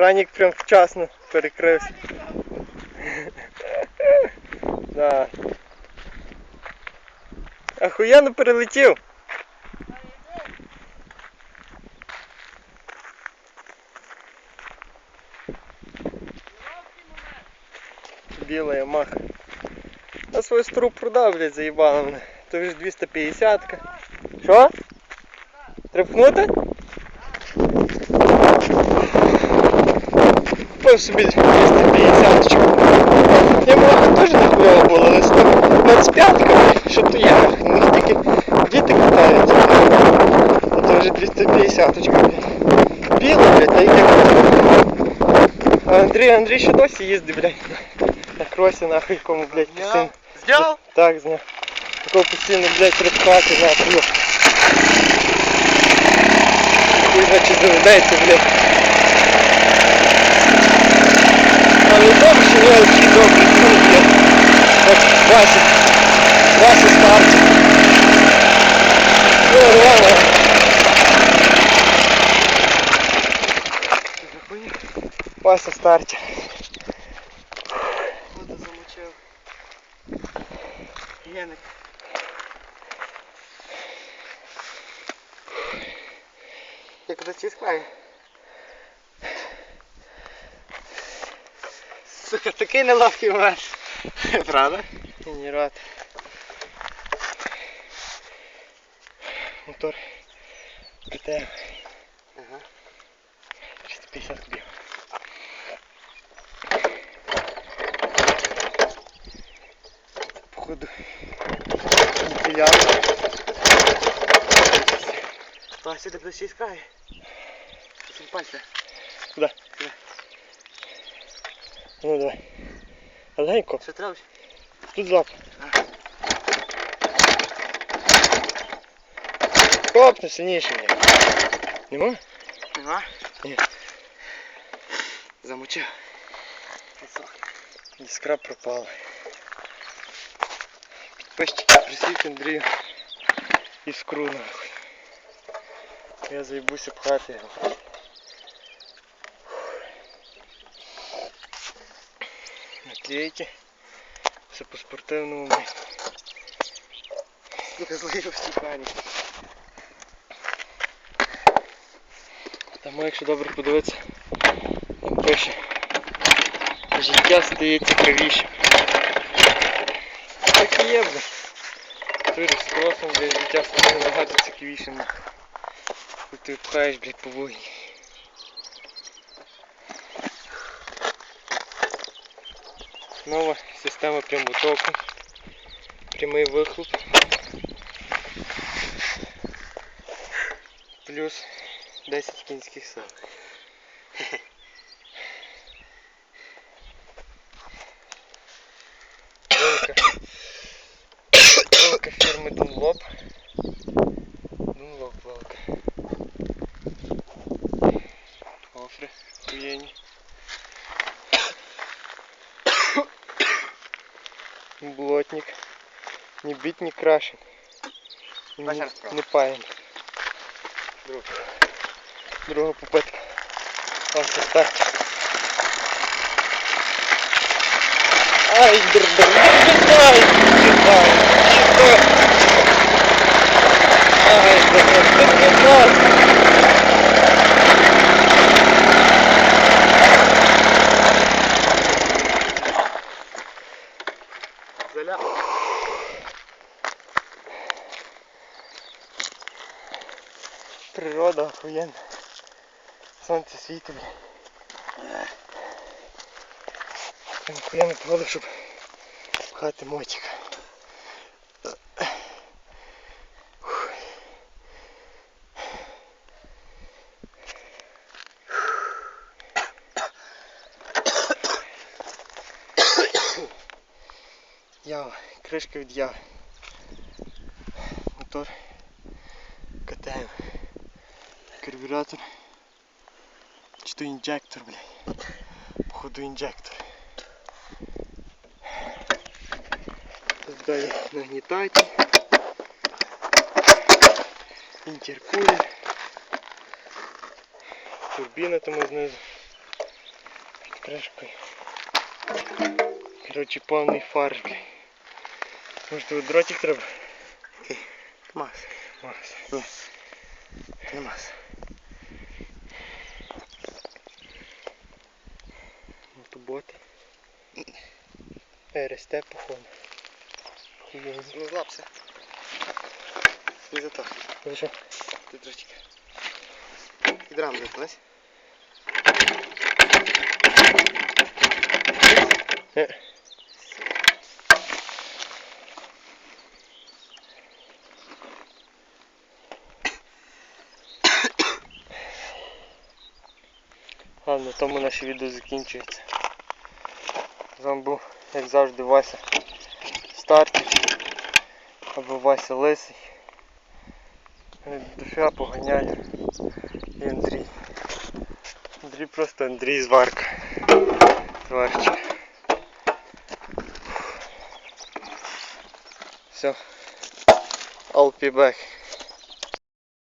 Кранік прям вчасно перекрився. Да. Ахуєнно перелетів. Біла Ямаха. Я свою стару продав, блядь, заїбала мене. То вже 250 ка Що? Трепнути? Купив собі 250 Я була теж не хуйова була, але 25 ка що то є? У них тільки діти катаються. А то вже 250 блядь. Біла, блядь, та яке. А Андрій, Андрій ще досі їздить, блядь. На кросі нахуй якому, блядь, постійно. Зняв? Так, зняв. Такого постійно, блядь, рибкати, нахуй. йоп. Хуй значить заведеться, блядь. Добре, що я такий добрий друг, блядь. Як Вася. Вася старший. Ну, нормально. Вася старче. Воду замочив. Єник. Як зачискає. Сука, такий неловкий марш. Правда? Генератор. Мотор КТМ Ага. 350 кубів. Походу вентилятор. А сюди зачискає. Сім пальця. Куда? Ну давай. Легенько. Що треба? Тут злап. Копни сильніше. Нема? Нема? Ні. Замочив. Іскра пропала. Підписчики присіть Андрію іскру нахуй. Я заїбуся пхати його. Наклейки. Все по спортивному. блядь. Сука, злив в стікані. Тому якщо добре подивитися, там пише. Життя стає цікавішим. Так і є, бля. Ти з кросом, блядь, життя стає набагато цікавішим. Коли ти пхаєш, блядь, по вогні. Нова система прямотоку. Прямий вихлоп. Плюс 10 кінських сил. Велика, фірми. Dunlop Блотник. Не бить, не крашен. Не, не паєм. Друга. Друга попитка. Ось так. Ай, др-др, кидай, кидай, кидай. Ай, др-др, кидай. Природа охуєнна. Сонце світить. охуєнна погода, щоб пхати мотик. Ява, кришка від яви. Мотор КТМ. Карбюратор. Чи то інжектор, блядь. Походу інжектор. Тут далі нагнітатель. Інтеркулер. Турбіна тому знизу. кришкою. Коротше, повний фарки. Може тут дротик треба? Мас. Ні. Не мас. РСТ походу. Хуйня. Ну злапся. Не за то. Ви що? Ти дрочик. І драм десь. Е. На тому наше відео закінчується. З був, як завжди, Вася Стартер або Вася Лисий. Душа поганяє. І Андрій. Андрій просто Андрій зварка. Тварчик. Все. I'll be back.